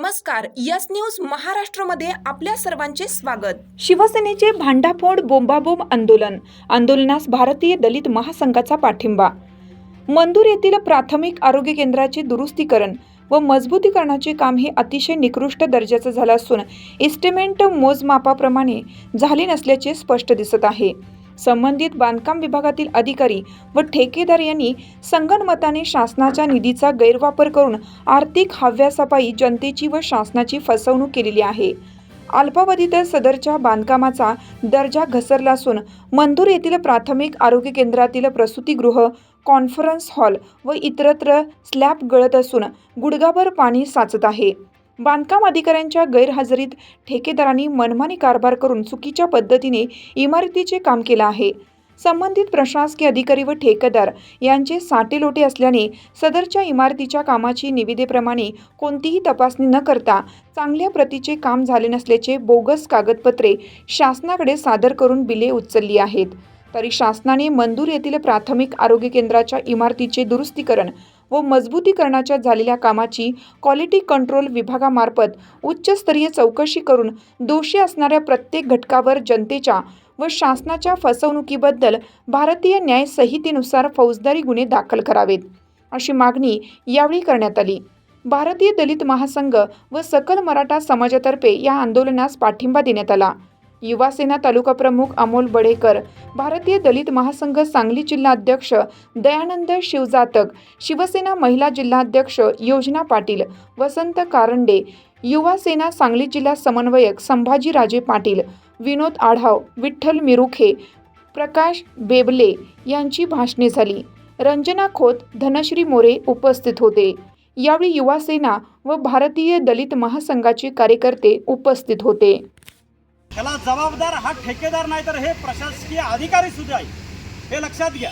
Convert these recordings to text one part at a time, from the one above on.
नमस्कार yes news महाराष्ट्रमध्ये आपल्या सर्वांचे स्वागत. शिवसेनेचे भांडाफोड बोंबाबोंब आंदोलन आंदोलनास भारतीय दलित महासंघाचा पाठिंबा. मंदूर येथील प्राथमिक आरोग्य केंद्राचे दुरुस्तीकरण व मजबूतीकरणाचे काम हे अतिशय निकृष्ट दर्जाचं झालं असून इस्टिमेंट मोजमापाप्रमाणे झाले नसल्याचे स्पष्ट दिसत आहे. संबंधित बांधकाम विभागातील अधिकारी व ठेकेदार यांनी संगणमताने शासनाच्या निधीचा गैरवापर करून आर्थिक हव्यासापायी जनतेची व शासनाची फसवणूक केलेली आहे. अल्पावधीतच सदरच्या बांधकामाचा दर्जा घसरला असून मंदूर येथील प्राथमिक आरोग्य केंद्रातील प्रसूतीगृह कॉन्फरन्स हॉल व इतरत्र स्लॅब गळत असून गुडघाभर पाणी साचत आहे. बांधकाम अधिकाऱ्यांच्या गैरहजेरीत ठेकेदारांनी मनमानी कारभार करून चुकीच्या पद्धतीने इमारतीचे काम केलं आहे. संबंधित प्रशासकीय अधिकारी व ठेकेदार यांचे साटेलोटे असल्याने सदरच्या इमारतीच्या कामाची निविदेप्रमाणे कोणतीही तपासणी न करता चांगल्या प्रतीचे काम झाले नसल्याचे बोगस कागदपत्रे शासनाकडे सादर करून बिले उचलली आहेत. तरी शासनाने मंदूर येथील प्राथमिक आरोग्य केंद्राच्या इमारतीचे दुरुस्तीकरण व मजबूतीकरणाच्या झालेल्या कामाची क्वालिटी कंट्रोल विभागामार्फत उच्चस्तरीय चौकशी करून दोषी असणाऱ्या प्रत्येक घटकावर जनतेच्या व शासनाच्या फसवणुकीबद्दल भारतीय न्याय संहितेनुसार फौजदारी गुन्हे दाखल करावेत अशी मागणी यावेळी करण्यात आली. भारतीय दलित महासंघ व सकल मराठा समाजातर्फे या आंदोलनास पाठिंबा देण्यात आला. युवासेना तालुका प्रमुख अमोल बडेकर भारतीय दलित महासंघ सांगली जिल्हाध्यक्ष दयानंद शिवजातक शिवसेना महिला जिल्हाध्यक्ष योजना पाटील वसंत कारंडे युवा सेना सांगली जिल्हा समन्वयक संभाजीराजे पाटील विनोद आढाव विठ्ठल मिरुखे प्रकाश बेबले यांची भाषणे झाली. रंजना खोत धनश्री मोरे उपस्थित होते. यावेळी युवा सेना व भारतीय दलित महासंघाचे कार्यकर्ते उपस्थित होते. त्याला जबाबदार हा ठेकेदार नाही तर हे प्रशासकीय अधिकारी सुद्धा आहे हे लक्षात घ्या.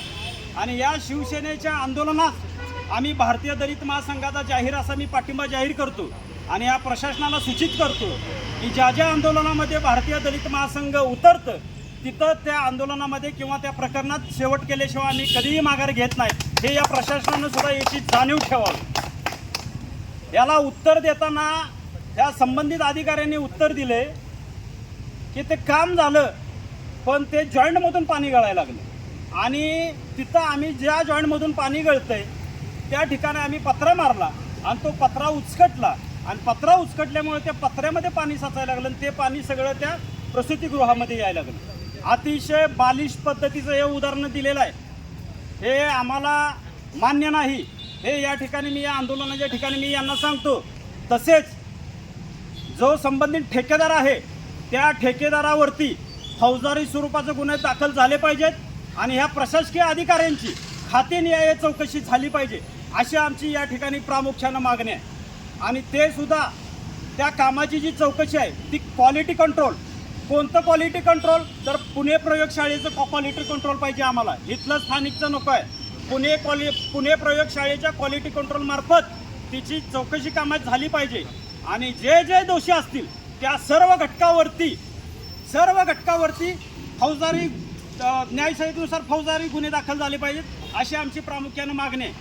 आणि या शिवसेनेच्या आंदोलनात आम्ही भारतीय दलित महासंघाचा जाहीर असा मी पाठिंबा जाहीर करतो आणि या प्रशासनाला सूचित करतो की ज्या ज्या आंदोलनामध्ये भारतीय दलित महासंघ उतरतं तिथं त्या आंदोलनामध्ये किंवा त्या प्रकरणात शेवट केल्याशिवाय आम्ही कधीही माघार घेत नाही. हे या प्रशासनानं सुद्धा याची जाणीव ठेवावी. याला उत्तर देताना या संबंधित अधिकाऱ्यांनी उत्तर दिले. की ते काम झालं पण ते जॉईंटमधून पाणी गळायला लागलं. आणि तिथं आम्ही ज्या जॉईंटमधून पाणी गळतंय त्या ठिकाणी आम्ही पत्रा मारला आणि तो पत्रा उचकटला. आणि पत्रा उचकटल्यामुळे त्या पत्र्यामध्ये पाणी साचायला लागलं आणि ते पाणी सगळं त्या प्रसूतीगृहामध्ये यायला लागलं. अतिशय बालिश पद्धतीचं हे उदाहरण दिलेलं आहे. हे आम्हाला मान्य नाही. हे या ठिकाणी मी या आंदोलनाच्या ठिकाणी मी यांना सांगतो. तसेच जो संबंधित ठेकेदार आहे त्या ठेकेदारावरती फौजदारी स्वरूपाचे गुन्हे दाखल झाले पाहिजेत आणि ह्या प्रशासकीय अधिकाऱ्यांची खातेनिहाय चौकशी झाली पाहिजे अशी आमची या ठिकाणी प्रामुख्यानं मागणी आहे. आणि ते सुद्धा त्या कामाची जी चौकशी आहे ती क्वालिटी कंट्रोल कोणतं क्वालिटी कंट्रोल तर पुणे प्रयोगशाळेचं क्वालिटी कंट्रोल पाहिजे आम्हाला. इथलं स्थानिकचं नको आहे. पुणे क्वालि पुणे प्रयोगशाळेच्या क्वालिटी कंट्रोलमार्फत तिची चौकशी कामात झाली पाहिजे. आणि जे जे दोषी असतील त्या सर्व घटकावरती सर्व घटकावरती फौजदारी अ, न्यायसंहितेनुसार फौजदारी गुन्हे दाखल झाले पाहिजेत अशी आमची प्रामुख्यानं मागणी आहे.